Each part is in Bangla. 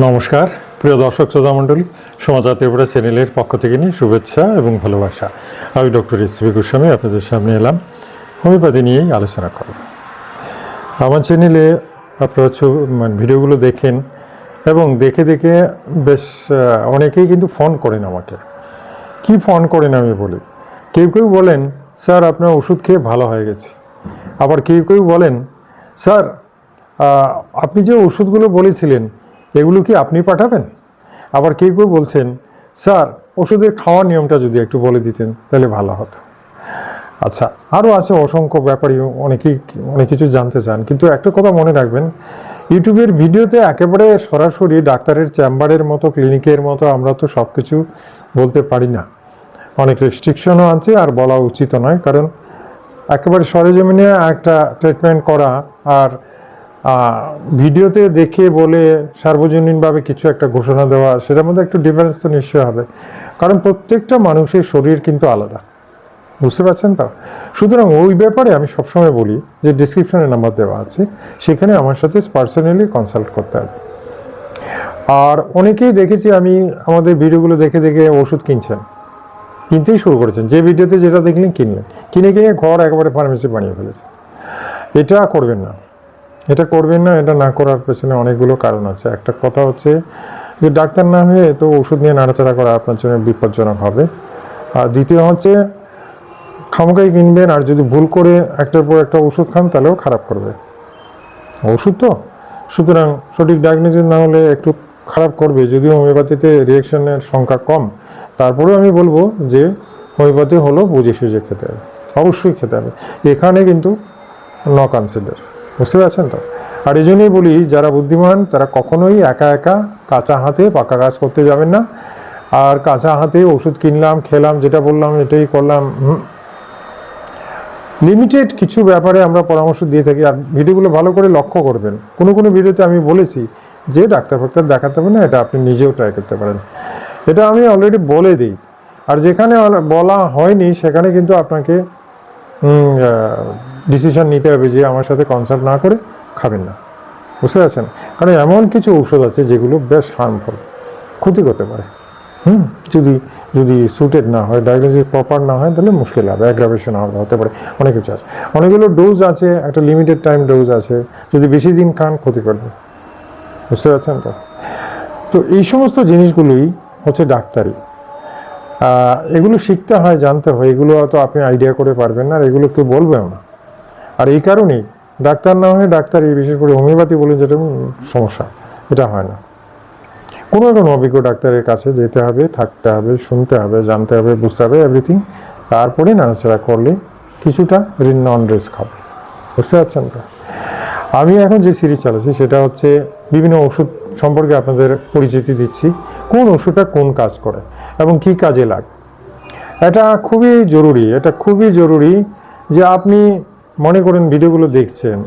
নমস্কার। প্রিয় দর্শক শ্রোতা মণ্ডলী সমাচার ত্রিপুরা চ্যানেলের পক্ষ থেকে নিয়ে শুভেচ্ছা এবং ভালোবাসা। আমি ডক্টর এস বি গোস্বামী, আপনাদের সামনে এলাম। হোমিওপ্যাথি নিয়েই আলোচনা করব। আমার চ্যানেলে আপনারা মানে ভিডিওগুলো দেখেন এবং দেখে দেখে বেশ অনেকেই কিন্তু ফোন করেন আমাকে। কি ফোন করেন আমি বলি? কেউ কেউ বলেন, স্যার, আপনার ওষুধ খেয়ে ভালো হয়ে গেছে। আবার কেউ কেউ বলেন, স্যার আপনি যে ওষুধগুলো বলেছিলেন এগুলো কি আপনি পাঠাবেন? আবার কেউ কেউ বলছেন, স্যার, ওষুধের খাওয়ার নিয়মটা যদি একটু বলে দিতেন, তাহলে ভালো হতো। আচ্ছা আরও আছে অসংখ্য ব্যাপারই অনেকেই অনেক কিছু জানতে চান। কিন্তু একটা কথা মনে রাখবেন, ইউটিউবের ভিডিওতে একেবারে সরাসরি ডাক্তারের চেম্বারের মতো, ক্লিনিকের মতো আমরা তো সব কিছু বলতে পারি না। অনেক রেস্ট্রিকশনও আছে আর বলা উচিত নয়, কারণ একেবারে সরেজমিনে একটা ট্রিটমেন্ট করা আর ভিডিওতে দেখে বলে সার্বজনীনভাবে কিছু একটা ঘোষণা দেওয়া, সেটার মধ্যে একটু ডিফারেন্স তো নিশ্চয়ই হবে। কারণ প্রত্যেকটা মানুষের শরীর কিন্তু আলাদা। বুঝতে পারছেন তো? সুতরাং ওই ব্যাপারে আমি সবসময় বলি যে ডিসক্রিপশনে নাম্বার দেওয়া আছে, সেখানে আমার সাথে পার্সোনালি কনসাল্ট করতে হবে। আর অনেকেই দেখেছি আমি আমাদের ভিডিওগুলো দেখে দেখে ওষুধ কিনছেন, কিনতেই শুরু করেছেন। যে ভিডিওতে যেটা দেখলেন কিনলেন। কিনে কিনে ঘর একেবারে ফার্মেসি বানিয়ে ফেলেছে। এটা করবেন না। এটা করবেন না, এটা না করার পেছনে অনেকগুলো কারণ আছে। একটা কথা হচ্ছে যে ডাক্তার না হয়ে তো ওষুধ নিয়ে নাড়াচাড়া করা আপনার জন্য বিপজ্জনক হবে। আর দ্বিতীয় হচ্ছে খামকাই কিনবেন আর যদি ভুল করে একটার পর একটা ওষুধ খান, তাহলেও খারাপ করবে। ওষুধ তো। সুতরাং সঠিক ডায়াগনোসিস না হলে একটু খারাপ করবে। যদিও হোমিওপ্যাথিতে রিয়েকশনের সংখ্যা কম। তারপরেও আমি বলব যে হোমিওপ্যাথি হলো বুঝে সুঝে খেতে হবে। অবশ্যই খেতে হবে। এখানে কিন্তু ন কনসিডার বুঝতে পারছেন তো? আর এই জন্যই বলি, যারা বুদ্ধিমান, তারা কখনোই একা একা কাঁচা হাতে পাকা কাজ করতে যাবেন না। আর কাঁচা হাতে ওষুধ কিনলাম, খেলাম, যেটা বললাম, এটাই করলাম লিমিটেড কিছু ব্যাপারে আমরা পরামর্শ দিয়ে থাকি। আর ভিডিওগুলো ভালো করে লক্ষ্য করবেন। কোনো কোনো ভিডিওতে আমি বলেছি যে ডাক্তার ফাক্তার দেখাতে হবে না, এটা আপনি নিজেও ট্রাই করতে পারেন। এটা আমি অলরেডি বলে দিই। আর যেখানে বলা হয়নি, সেখানে কিন্তু আপনাকে ডিসিশন নিতে হবে যে আমার সাথে কনসাল্ট না করে খাবেন না। বুঝতে পারছেন? কারণ এমন কিছু ঔষধ আছে যেগুলো বেশ হার্মফুল ক্ষতি করতে পারে। হুম? যদি যদি সুটেড না হয় ডায়াগনোসিস প্রপার না হয়, তাহলে মুশকিল হবে অ্যাগ্রাভেশন হবে, হতে পারে, অনেক কিছু আছে। অনেকগুলো ডোজ আছে, একটা লিমিটেড টাইম ডোজ আছে, যদি বেশি দিন খান, ক্ষতি করবে। বুঝতে পারছেন তো? তো এই সমস্ত জিনিসগুলোই হচ্ছে ডাক্তারি। এগুলো শিখতে হয়, জানতে হয়, এগুলো তো আপনি আইডিয়া করে পারবেন না, আর এগুলো কেউ বলবেও না। আর এই কারণেই ডাক্তার না হয়ে ডাক্তারি বিশেষ করে হোমিওপ্যাথি বলে যেটা সমস্যা, এটা হয় না। কোনো একজন অভিজ্ঞ ডাক্তারের কাছে যেতে হবে, থাকতে হবে, শুনতে হবে, জানতে হবে, বুঝতে হবে এভরিথিং তারপরে নাড়াচাড়া করলে কিছুটা ঋণ নন রিস্ক হবে বুঝতে পারছেন তো? আমি এখন যে সিরিজ চালাচ্ছি সেটা হচ্ছে বিভিন্ন ওষুধ সম্পর্কে আপনাদের পরিচিতি দিচ্ছি, কোন ওষুধটা কোন কাজ করে এবং কি কাজে লাগে। এটা খুবই জরুরি, এটা খুবই জরুরি যে আপনি মনে করেন ভিডিওগুলো দেখছেন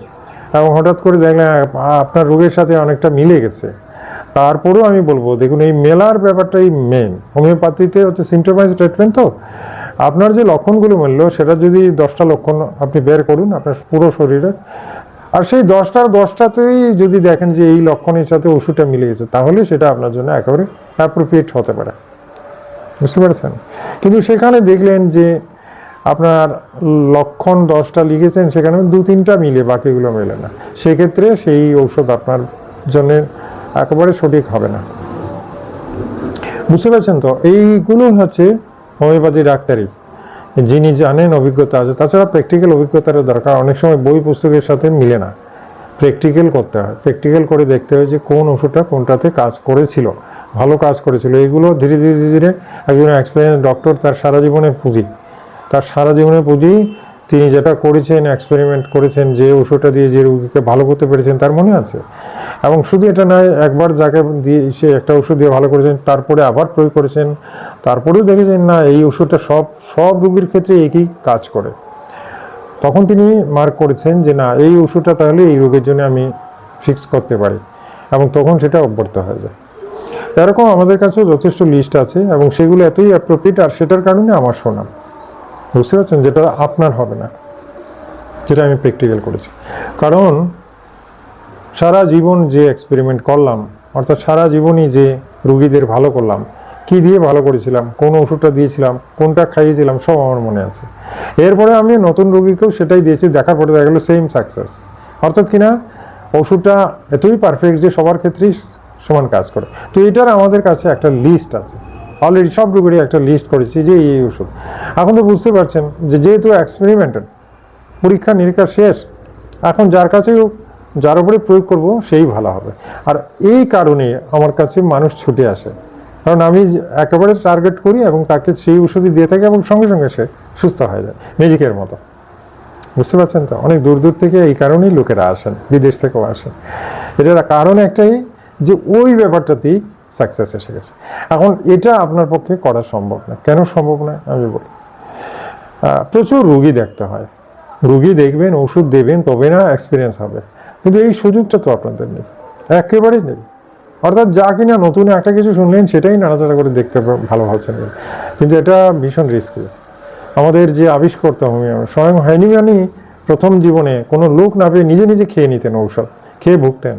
এবং হঠাৎ করে দেখলেন আপনার রোগের সাথে অনেকটা মিলে গেছে। তারপরেও আমি বলব, দেখুন, এই মেলার ব্যাপারটাই মেন হোমিওপ্যাথিতে হচ্ছে সিমটোমাইজ ট্রিটমেন্ট তো। আপনার যে লক্ষণগুলো মিলল, সেটা যদি দশটা লক্ষণ আপনি বের করুন, আপনার পুরো শরীরে। আর সেই দশটার দশটাতেই যদি দেখেন যে এই লক্ষণের সাথে ওষুধটা মিলে গেছে, তাহলে সেটা আপনার জন্য একেবারে অ্যাপ্রোপ্রিয়েট হতে পারে। বুঝতে পেরেছেন? কিন্তু সেখানে দেখলেন যে আপনার লক্ষণ দশটা লিখেছেন, সেখানে দু তিনটা মিলে, বাকিগুলো মেলে না। সেক্ষেত্রে সেই ঔষধ আপনার জন্য একেবারে সঠিক হবে না। বুঝতে পারছেন তো? এইগুলো হচ্ছে হোমিওপ্যাথি ডাক্তারি। যিনি জানেন অভিজ্ঞতা আছে, তাছাড়া প্র্যাকটিক্যাল অভিজ্ঞতারও দরকার। অনেক সময় বই পুস্তকের সাথে মিলে না। প্র্যাকটিক্যাল করতে হয়। প্র্যাকটিক্যাল করে দেখতে হয় যে কোন ওষুধটা কোনটাতে কাজ করেছিল, ভালো কাজ করেছিল। এইগুলো ধীরে ধীরে ধীরে ধীরে একজন এক্সপিরিয়েন্স ডক্টর তার সারা জীবনের পুঁজি। তার সারা জীবনের পুঁজি তিনি যেটা করেছেন এক্সপেরিমেন্ট করেছেন, যে ওষুধটা দিয়ে যে রোগীকে ভালো করতে পেরেছেন, তার মনে আছে। এবং শুধু এটা নয়, একবার যাকে দিয়ে সে একটা ওষুধ দিয়ে ভালো করেছেন, তারপরে আবার প্রয়োগ করেছেন, তারপরেও দেখেছেন, না, এই ওষুধটা সব সব রোগীর ক্ষেত্রে একই কাজ করে। তখন তিনি মার্ক করেছেন যে, না, এই ওষুধটা তাহলে এই রোগের জন্য আমি ফিক্স করতে পারি। এবং তখন সেটা অব্যর্থ হয়ে যায়। এরকম আমাদের কাছেও যথেষ্ট লিস্ট আছে এবং সেগুলো এতই অ্যাপ্রোপ্রিয়েট আর সেটার কারণে আমার শোনা। বুঝতে পারছেন? যেটা আপনার হবে না, যেটা আমি প্র্যাকটিক্যাল করেছি। কারণ সারা জীবন যে এক্সপেরিমেন্ট করলাম, অর্থাৎ সারা জীবনই যে রুগীদের ভালো করলাম, কি দিয়ে ভালো করেছিলাম, কোন ওষুধটা দিয়েছিলাম, কোনটা খাইয়েছিলাম, সব আমার মনে আছে। এরপরে আমি নতুন রুগীকেও সেটাই দিয়েছি, দেখার পরে দেখা গেলো সেম সাকসেস অর্থাৎ কিনা ওষুধটা এতই পারফেক্ট যে সবার ক্ষেত্রেই সমান কাজ করে। তো এটার আমাদের কাছে একটা লিস্ট আছে। অলরেডি সব রুগীরই একটা লিস্ট করেছি যে এই ওষুধ। এখন তো বুঝতে পারছেন যে যেহেতু এক্সপেরিমেন্টাল পরীক্ষা নিরীক্ষা শেষ, এখন যার কাছেও যার উপরে প্রয়োগ করব, সেই ভালো হবে। আর এই কারণে আমার কাছে মানুষ ছুটে আসে। কারণ আমি একেবারে টার্গেট করি এবং তাকে সেই ওষুধই দিয়ে থাকি এবং সঙ্গে সঙ্গে সে সুস্থ হয়ে যায় ম্যাজিকের মতো। বুঝতে পারছেন তো? অনেক দূর দূর থেকে এই কারণেই লোকেরা আসেন, বিদেশ থেকেও আসেন। এটার কারণ একটাই যে ওই ব্যাপারটাতেই সাকসেস এসে গেছে। এখন এটা আপনার পক্ষে করা সম্ভব না। কেন সম্ভব না? আমি বলি প্রচুর রুগী দেখতে হয়। রুগী দেখবেন, ওষুধ দেবেন, তবে না এক্সপিরিয়েন্স হবে। কিন্তু এই সুযোগটা তো আপনাদের নেই। একেবারেই নেই। অর্থাৎ যা কিনা নতুন একটা কিছু শুনলেন, সেটাই নাড়াচাড়া করে দেখতে ভালো হচ্ছে না কিন্তু এটা ভীষণ রিস্কি আমাদের যে আবিষ্কর্তা হোমিও স্বয়ং হ্যানিম্যানই প্রথম জীবনে কোনো লোক না পেয়ে নিজে নিজে খেয়ে নিতেন ঔষধ। খেয়ে ভুগতেন।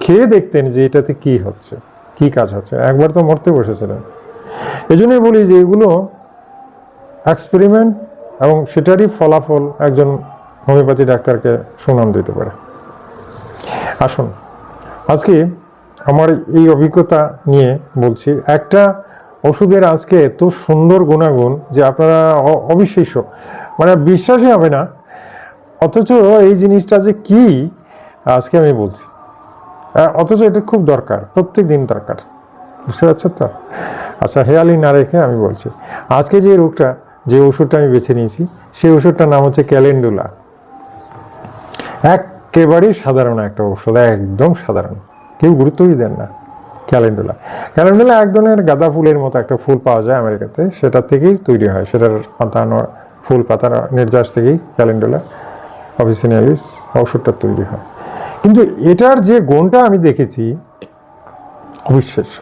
খেয়ে দেখতেন যে এটাতে কি হচ্ছে। কি কাজ হচ্ছে? একবার তো মরতে বসেছিলেন। এই জন্যই বলি যে এগুলো এক্সপেরিমেন্ট এবং সেটারই ফলাফল একজন হোমিওপ্যাথি ডাক্তারকে সুনাম দিতে পারে। আসুন, আজকে আমার এই অভিজ্ঞতা নিয়ে বলছি, একটা ওষুধের আজকে এত সুন্দর গুণাগুণ যে আপনারা অবিশ্বাস্য। মানে বিশ্বাসই হবে না। অথচ এই জিনিসটা যে কি, আজকে আমি বলছি। অথচ এটা খুব দরকার প্রত্যেক দিন দরকার। বুঝতে পারছেন তো? আচ্ছা হেয়ালি না রেখে আমি বলছি, আজকে যে রোগটা, যে ওষুধটা আমি বেছে নিয়েছি, সেই ওষুধটার নাম হচ্ছে ক্যালেন্ডুলা। একেবারেই সাধারণ একটা ওষুধ একদম সাধারণ। কেউ গুরুত্বই দেন না ক্যালেন্ডুলা। ক্যালেন্ডুলা এক ধরনের গাঁদা ফুলের মতো একটা ফুল পাওয়া যায় আমেরিকাতে, সেটা থেকেই তৈরি হয়, সেটার পাতানো ফুল পাতার নির্যাস থেকেই ক্যালেন্ডুলা অফিসিনালিস ওষুধটা তৈরি হয়। কিন্তু এটার যে গুণটা আমি দেখেছি, অবিশ্বাস্য।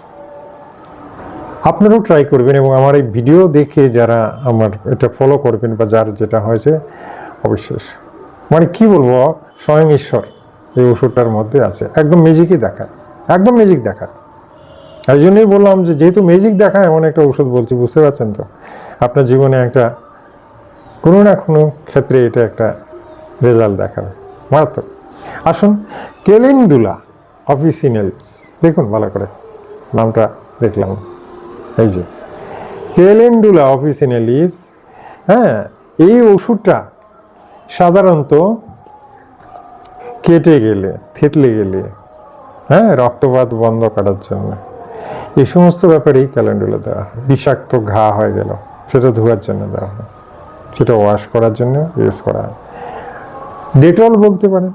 আপনারাও ট্রাই করবেন এবং আমার এই ভিডিও দেখে যারা আমার এটা ফলো করবেন বা যার যেটা হয়েছে অবিশ্বাস মানে কি বলব, স্বয়ং ঈশ্বর এই ওষুধটার মধ্যে আছে। একদম ম্যাজিকই দেখায় একদম ম্যাজিক দেখায় এই জন্যই বললাম যে যেহেতু ম্যাজিক দেখায় এমন একটা ওষুধ বলছি, বুঝতে পারছেন তো? আপনার জীবনে একটা, কোনো না কোনো ক্ষেত্রে এটা একটা রেজাল্ট দেখাবে। মারাত্মক। আসুন, কেলেন্ডুলা অফিসিনালস। দেখুন ভালো করে, নামটা দেখলাম। এই যে, কেলেন্ডুলা অফিসিনালিস হ্যাঁ এই ওষুধটা সাধারণত কেটে গেলে, থেতলে গেলে হ্যাঁ রক্তপাত বন্ধ করার জন্য। এই সমস্ত ব্যাপারেই ক্যালেন্ডুলা দেওয়া হয়। বিষাক্ত ঘা হয়ে গেল, সেটা ধোয়ার জন্য দেওয়া হয়। সেটা ওয়াশ করার জন্য ইউজ করা হয়। ডেটল বলতে পারেন।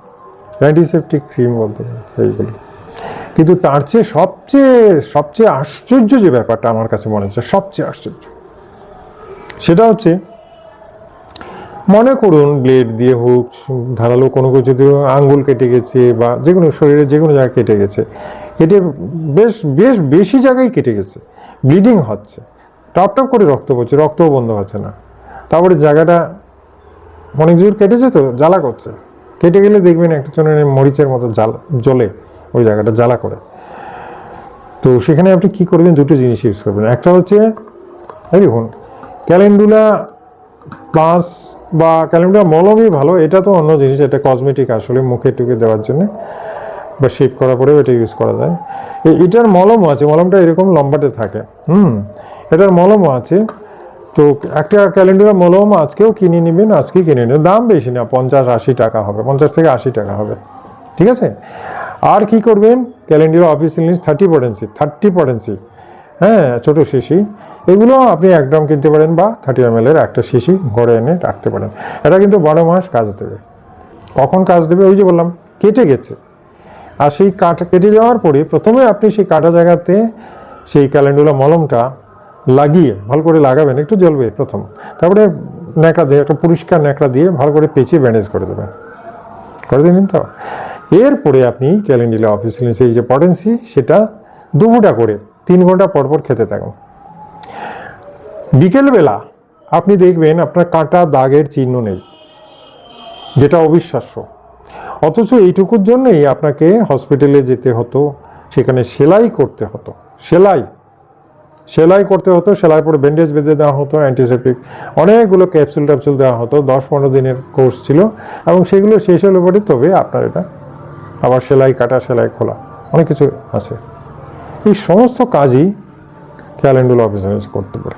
অ্যান্টিসেপটিক ক্রিম বলতে এইগুলো কিন্তু তার চেয়ে সবচেয়ে সবচেয়ে আশ্চর্য যে ব্যাপারটা আমার কাছে মনে হচ্ছে, সবচেয়ে আশ্চর্য, সেটা হচ্ছে মনে করুন ব্লেড দিয়ে হোক, ধারালো কোনো কিছু দিয়ে আঙ্গুল কেটে গেছে বা যে কোনো শরীরের যে কোনো জায়গায় কেটে গেছে, কেটে বেশ বেশ বেশি জায়গায় কেটে গেছে ব্লিডিং হচ্ছে, টপ টপ করে রক্ত পড়ছে, রক্তও বন্ধ হচ্ছে না। তারপরে জায়গাটা অনেক জোর কেটেছে তো, জ্বালা করছে। কেটে গেলে দেখবেন একটা জনের মরিচের মতো জাল, জ্বলে ওই জায়গাটা জ্বালা করে। তো সেখানে আপনি কি করবেন? দুটো জিনিস ইউজ করবেন। একটা হচ্ছে, এই দেখুন ক্যালেন্ডুলা প্লাস বা ক্যালেন্ডুলা মলমই ভালো, এটা তো অন্য জিনিস, এটা কসমেটিক আসলে মুখে টুকে দেওয়ার জন্য বা শেপ করার পরেও এটা ইউজ করা যায়। এটার মলমও আছে, মলমটা এরকম লম্বাটে থাকে, হুম? এটার মলমও আছে তো একটা ক্যালেন্ডার মলম আজকেও কিনে নেবেন আজকেই কিনে নেবেন। দাম বেশি না, পঞ্চাশ আশি টাকা হবে, পঞ্চাশ থেকে আশি টাকা হবে। ঠিক আছে? আর কি করবেন? ক্যালেন্ডার অফিস জিনিস থার্টি পটেন্সি থার্টি পটেন্সি হ্যাঁ ছোটো শিশি। এগুলো আপনি এক একদম কিনতে পারেন বা থার্টি এম এর একটা শিশি ঘরে এনে রাখতে পারেন। এটা কিন্তু বারো মাস কাজ দেবে। কখন কাজ দেবে? ওই যে বললাম, কেটে গেছে। আর সেই কাটা কেটে যাওয়ার পরে প্রথমে আপনি সেই কাটা জায়গাতে সেই ক্যালেন্ডুলা মলমটা লাগিয়ে, ভালো করে লাগাবেন, একটু জ্বলবে প্রথম। তারপরে ন্যাকড়া দিয়ে, একটা পরিষ্কার ন্যাকড়া দিয়ে ভালো করে পেঁচিয়ে ব্যান্ডেজ করে দেবেন। করে দিলেন তো? এরপরে আপনি ক্যালেন্ডুলা অফিস এই যে পটেন্সি, সেটা দু ফুটা করে, তিন ঘণ্টা পর পর খেতে থাকুন। বিকেলবেলা আপনি দেখবেন আপনার কাঁটা দাগের চিহ্ন নেই, যেটা অবিশ্বাস্য। অথচ এইটুকুর জন্যই আপনাকে হসপিটালে যেতে হতো, সেখানে সেলাই করতে হতো। সেলাই সেলাই করতে হতো সেলাই পরে ব্যান্ডেজ বেঁধে দেওয়া হতো অ্যান্টিসেপ্টিক অনেকগুলো ক্যাপসুল ট্যাপসুল দেওয়া হতো, দশ পনেরো দিনের কোর্স ছিল এবং সেগুলো শেষ হলে পরে তবে আপনার এটা আবার সেলাই কাটা, সেলাই খোলা, অনেক কিছু আছে। এই সমস্ত কাজই ক্যালেন্ডুলা অফিসার করতে পারে,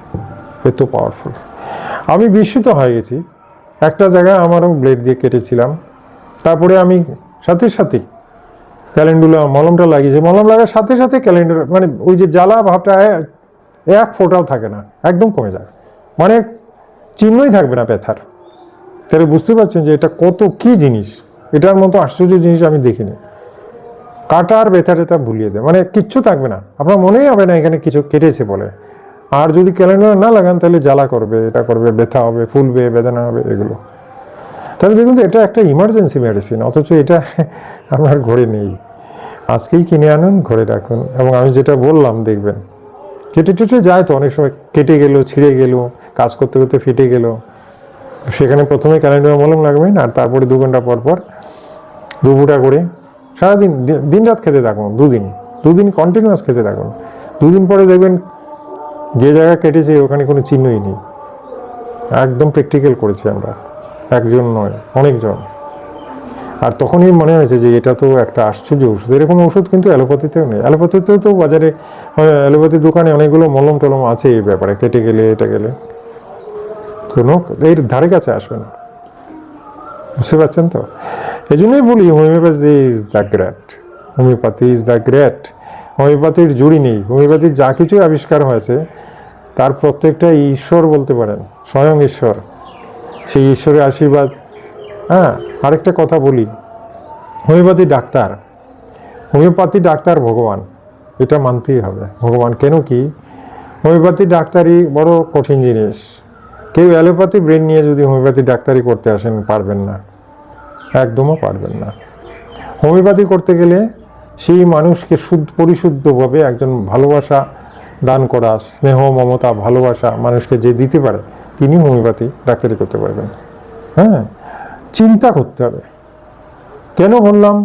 এত পাওয়ারফুল আমি বিস্মিত হয়ে গেছি। একটা জায়গায় আমারও ব্লেড দিয়ে কেটেছিলাম, তারপরে আমি সাথে সাথে ক্যালেন্ডুলা মলমটা লাগিয়েছি, মলম লাগার সাথে সাথে ক্যালেন্ডুলা মানে ওই যে জ্বালা ভাবটা এক ফোঁটাও থাকে না, একদম কমে যায়। মানে চিহ্নই থাকবে না ব্যথার। তাহলে বুঝতে পারছেন যে এটা কত কি জিনিস? এটার মতো আশ্চর্য জিনিস আমি দেখিনি। কাটা আর ব্যথা টেথা ভুলিয়ে দেয়। মানে কিচ্ছু থাকবে না। আপনার মনেই হবে না এখানে কিছু কেটেছে বলে। আর যদি ক্যালেন্ডার না লাগান, তাহলে জ্বালা করবে, এটা করবে, ব্যথা হবে, ফুলবে, বেদনা হবে, এগুলো। তাহলে দেখুন এটা একটা ইমার্জেন্সি মেডিসিন অথচ এটা আপনার ঘরে নেই। আজকেই কিনে আনুন, ঘরে রাখুন। এবং আমি যেটা বললাম, দেখবেন কেটে টেটে যায় তো, অনেক সময় কেটে গেল, ছিঁড়ে গেল, কাজ করতে করতে ফেটে গেল। সেখানে প্রথমে ক্যালেন্ডার মলম লাগবেন আর তারপরে দু ঘণ্টা পর পর দু ফুটা করে সারাদিন দিন রাত খেতে থাকুন, দুদিন দুদিন কন্টিনিউয়াস খেতে থাকুন। দুদিন পরে দেখবেন যে জায়গা কেটেছে ওখানে কোনো চিহ্নই নেই। একদম প্র্যাকটিক্যাল করেছি আমরা, একজন নয়, অনেকজন। আর তখনই মনে হয়েছে যে এটা তো একটা আশ্চর্য ওষুধ এরকম ওষুধ কিন্তু অ্যালোপ্যাথিতেও নেই। অ্যালোপ্যাথিতেও তো বাজারে অ্যালোপ্যাথি দোকানে অনেকগুলো মলম টলম আছে এই ব্যাপারে, কেটে গেলে, এটা গেলে। কোনো এর ধারে কাছে আসবে না। বুঝতে পারছেন তো? এই জন্যই বলি, homeopathy is the great homeopathy is the great হোমিওপ্যাথির জুড়ি নেই। হোমিওপ্যাথির যা কিছু আবিষ্কার হয়েছে, তার প্রত্যেকটা ঈশ্বর বলতে পারেন। স্বয়ং ঈশ্বর। সেই ঈশ্বরের আশীর্বাদ হ্যাঁ আরেকটা কথা বলি। Homeopathy doctor. হোমিওপ্যাথি ডাক্তার ভগবান। এটা মানতেই হবে। ভগবান কেন কি? হোমিওপ্যাথি ডাক্তারি বড় কঠিন জিনিস। কেউ অ্যালোপ্যাথি ব্রেন নিয়ে যদি হোমিওপ্যাথি ডাক্তারি করতে আসেন, পারবেন না। একদমও পারবেন না। হোমিওপ্যাথি করতে গেলে সেই মানুষকে শুদ্ধ, পরিশুদ্ধভাবে একজন ভালোবাসা দান করা, স্নেহ, মমতা, ভালোবাসা মানুষকে যে দিতে পারে, তিনি হোমিওপ্যাথি ডাক্তারি করতে পারবেন। হ্যাঁ? চিন্তা করতে হবে। কেন বললাম?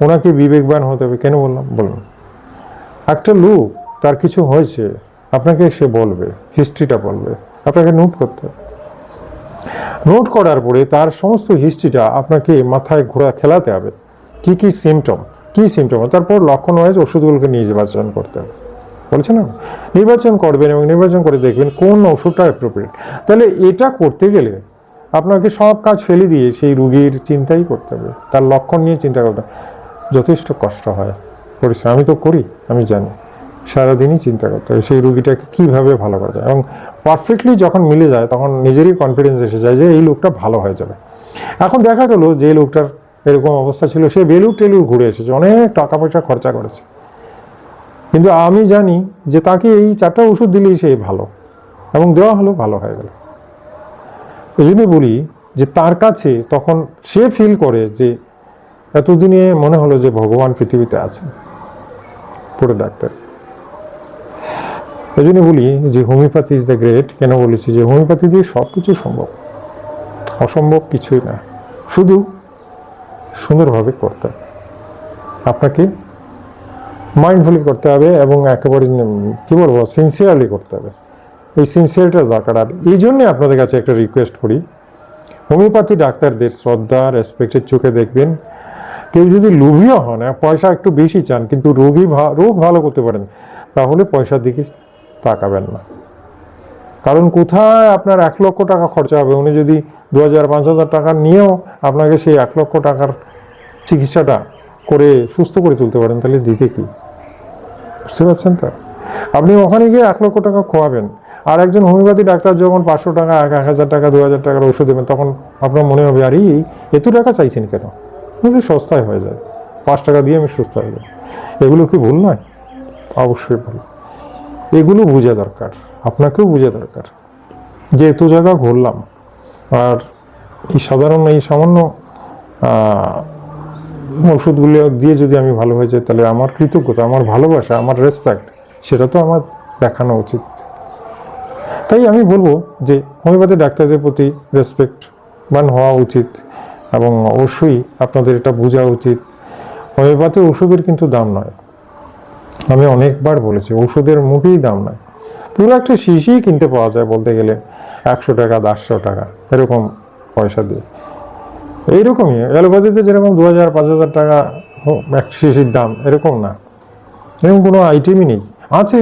ওনাকে বিবেকবান হতে হবে। কেন বললাম? বলুন। একটা লোক, তার কিছু হয়েছে, আপনাকে সে বলবে হিস্ট্রিটা বলবে। আপনাকে নোট করতে হবে। নোট করার পরে তার সমস্ত হিস্ট্রিটা আপনাকে মাথায় ঘোরা খেলাতে হবে। কি কি সিমটম কি সিমটম তারপর লক্ষণ ওয়াইজ ওষুধগুলোকে নির্বাচন করতে হবে। বলছেন না? নির্বাচন করবেন এবং নির্বাচন করে দেখবেন কোন ওষুধটা অ্যাপ্রোপ্রিয়েট তাহলে এটা করতে গেলে আপনাকে সব কাজ ফেলে দিয়ে সেই রুগীর চিন্তাই করতে হবে। তার লক্ষণ নিয়ে চিন্তা করতে যথেষ্ট কষ্ট হয়। পরিশ্রম আমি তো করি, আমি জানি। সারাদিনই চিন্তা করতে হবে সেই রুগীটাকে কীভাবে ভালো করা যায়। এবং পারফেক্টলি যখন মিলে যায়, তখন নিজেরই কনফিডেন্স এসে যায় যে এই লোকটা ভালো হয়ে যাবে। এখন দেখা গেলো যে লোকটার এরকম অবস্থা ছিল, সে বেলুর টেলুর ঘুরে এসেছে, অনেক টাকা পয়সা খরচা করেছে। কিন্তু আমি জানি যে তাকে এই চারটা ওষুধ দিলেই সে ভালো। এবং দেওয়া হলো, ভালো হয়ে গেল। ওই জন্য বলি যে তার কাছে তখন সে ফিল করে যে এতদিনে মনে হলো যে ভগবান পৃথিবীতে আছেন। পুরো ডাক্তার। ওই জন্য বলি যে হোমিওপ্যাথি ইজ দ্য গ্রেট কেন বলেছি যে হোমিওপ্যাথি দিয়ে সব কিছু সম্ভব। অসম্ভব কিছুই না। শুধু সুন্দরভাবে করতে হবে। আপনাকে মাইন্ডফুলি করতে হবে এবং একেবারে কী বলব সিনসিয়ারলি করতে হবে। এই সিনসিয়ারিটা দরকার। আর এই জন্যে আপনাদের কাছে একটা রিকোয়েস্ট করি। হোমিওপ্যাথি ডাক্তারদের শ্রদ্ধা রেসপেক্টের চোখে দেখবেন। কেউ যদি লোভীও হন হ্যাঁ, পয়সা একটু বেশি চান কিন্তু রোগী রোগ ভালো করতে পারেন তাহলে পয়সার দিকে তাকাবেন না। কারণ কোথায় আপনার এক লক্ষ টাকা খরচা হবে? উনি যদি দু হাজার পাঁচ হাজার টাকা নিয়েও আপনাকে সেই এক লক্ষ টাকার চিকিৎসাটা করে সুস্থ করে তুলতে পারেন তাহলে দিতে কি? বুঝতে পারছেন তো? আপনি ওখানে গিয়ে এক লক্ষ টাকা খোয়াবেন। আর একজন হোমিওপ্যাথি ডাক্তার যখন পাঁচশো টাকা, এক হাজার টাকা, দু হাজার টাকার ওষুধ দেবেন, তখন আপনার মনে হবে, আর এই এত টাকা চাইছেন কেন? কিন্তু সস্তায় হয়ে যায়। পাঁচ টাকা দিয়ে আমি সুস্থ হয়ে যাই। এগুলো কি ভুল নয়? অবশ্যই ভুল। এগুলো বোঝা দরকার। আপনাকেও বোঝা দরকার। যে এত জায়গা ঘুরলাম, আর এই সাধারণ, এই সামান্য ওষুধগুলো দিয়ে যদি আমি ভালো হয়ে যাই, তাহলে আমার কৃতজ্ঞতা, আমার ভালোবাসা, আমার রেসপেক্ট সেটা তো আমার দেখানো উচিত। তাই আমি বলব যে হোমিওপ্যাথি ডাক্তারদের প্রতি রেসপেক্ট মান হওয়া উচিত এবং অবশ্যই আপনাদের এটা বোঝা উচিত। হোমিওপ্যাথি ওষুধের কিন্তু দাম নয়। আমি অনেকবার বলেছি, ওষুধের মোটেই দাম নয়। পুরো একটা শিশিই কিনতে পাওয়া যায় বলতে গেলে একশো টাকা দেড়শো টাকা, এরকম পয়সা দিয়ে। এইরকমই, অ্যালোপ্যাথিতে যেরকম দু হাজার, পাঁচ হাজার টাকা এক শিশির দাম, এরকম না। এরকম কোনো আইটেমই নেই। আছে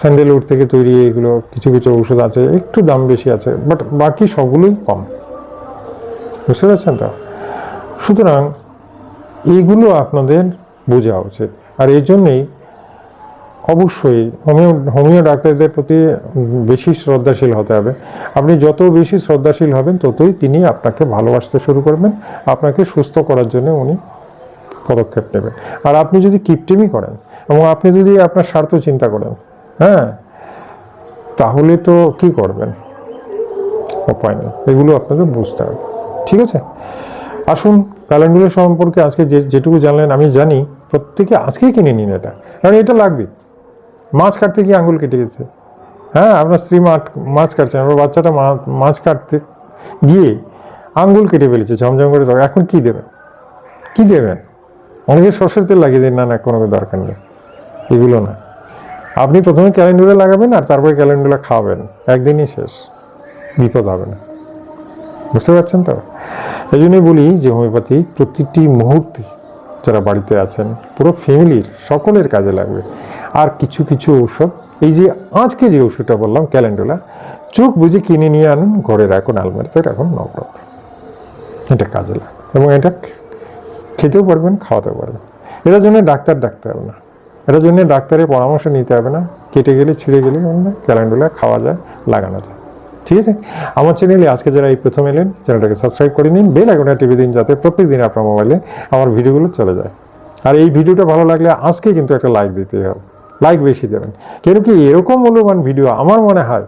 স্যান্ডেলউড থেকে তৈরি এগুলো কিছু কিছু ঔষধ আছে, একটু দাম বেশি আছে বাট বাকি সবগুলোই কম। বুঝতে পারছেন তো? সুতরাং এইগুলো আপনাদের বোঝা উচিত। আর এই জন্যেই অবশ্যই হোমিও হোমিও ডাক্তারদের প্রতি বেশি শ্রদ্ধাশীল হতে হবে। আপনি যত বেশি শ্রদ্ধাশীল হবেন, ততই তিনি আপনাকে ভালোবাসতে শুরু করবেন। আপনাকে সুস্থ করার জন্য উনি পদক্ষেপ নেবেন আর আপনি যদি কিপটিমি করেন এবং আপনি যদি আপনার স্বার্থ চিন্তা করেন হ্যাঁ? তাহলে তো কি করবেন? উপায় নেই। এগুলো আপনাকে বুঝতে হবে। ঠিক আছে? আসুন ক্যালেন্ডারের সম্পর্কে আজকে যে, যেটুকু জানলেন, আমি জানি, প্রত্যেকে আজকেই কিনে নিন এটা। কারণ এটা লাগবে। মাছ কাটতে গিয়ে আঙুল কেটে গেছে। হ্যাঁ? আপনার স্ত্রী মাঠ মাছ কাটছে আমার বাচ্চাটা মাছ কাটতে গিয়ে আঙ্গুল কেটে ফেলেছে, ঝমঝম করে এখন কি দেবেন? কি দেবেন? অনেকে সর্ষের তেল লাগিয়ে দিন, না না, কোনো দরকার নেই। এগুলো না। আপনি প্রথমে ক্যালেন্ডুলা লাগাবেন আর তারপরে ক্যালেন্ডুলা খাওয়াবেন। একদিনই শেষ। বিপদ হবে না। বুঝতে পারছেন তো? এই জন্যই বলি যে, হোমিওপ্যাথি প্রতিটি মুহূর্তে যারা বাড়িতে আছেন, পুরো ফ্যামিলির সকলের কাজে লাগবে। আর কিছু কিছু ঔষধ, এই যে আজকে যে ওষুধটা বললাম, ক্যালেন্ডুলা, চোখ বুঝে কিনে নিয়ে আনুন, ঘরে রাখুন, আলমারিতে রাখুন নো এটা কাজে লাগে এবং এটা খেতেও পারবেন, খাওয়াতেও পারবেন। এটার জন্য ডাক্তার ডাকতে হবে না। এটার জন্য ডাক্তারের পরামর্শ নিতে হবে না। কেটে গেলে, ছিঁড়ে গেলে ক্যালেন্ডুলা খাওয়া যায়, লাগানো যায়। ঠিক আছে? আমার চ্যানেলে আজকে যারা এই প্রথম এলেন চ্যানেলটাকে সাবস্ক্রাইব করে নিন। বেল আইকনটা টিভি দিন যাতে প্রত্যেক দিন আপনার মোবাইলে আমার ভিডিওগুলো চলে যায়। আর এই ভিডিওটা ভালো লাগলে আজকে কিন্তু একটা লাইক দিতে হবে। লাইক বেশি দেবেন। কেন কি এরকম মূল্যবান ভিডিও আমার মনে হয়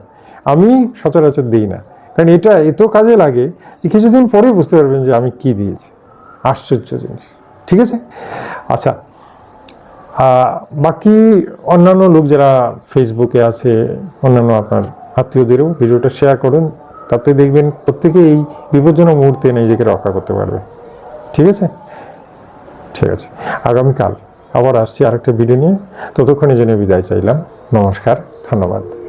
আমি সচরাচর দিই না। কারণ এটা এত কাজে লাগে যে কিছুদিন পরে বুঝতে পারবেন যে আমি কি দিয়েছি। আশ্চর্য জিনিস। ঠিক আছে? আচ্ছা বাকি অন্যান্য লোক যারা ফেসবুকে আছে, অন্যান্য আপনার আত্মীয়দেরও ভিডিওটা শেয়ার করুন, তাতে দেখবেন প্রত্যেকে এই বিপজ্জনক মুহূর্তে নিজেকে রক্ষা করতে পারবে। ঠিক আছে? ঠিক আছে। আগামীকাল আবার আসছি আরেকটা ভিডিও নিয়ে। ততক্ষণে জন্য বিদায় চাইলাম। নমস্কার, ধন্যবাদ।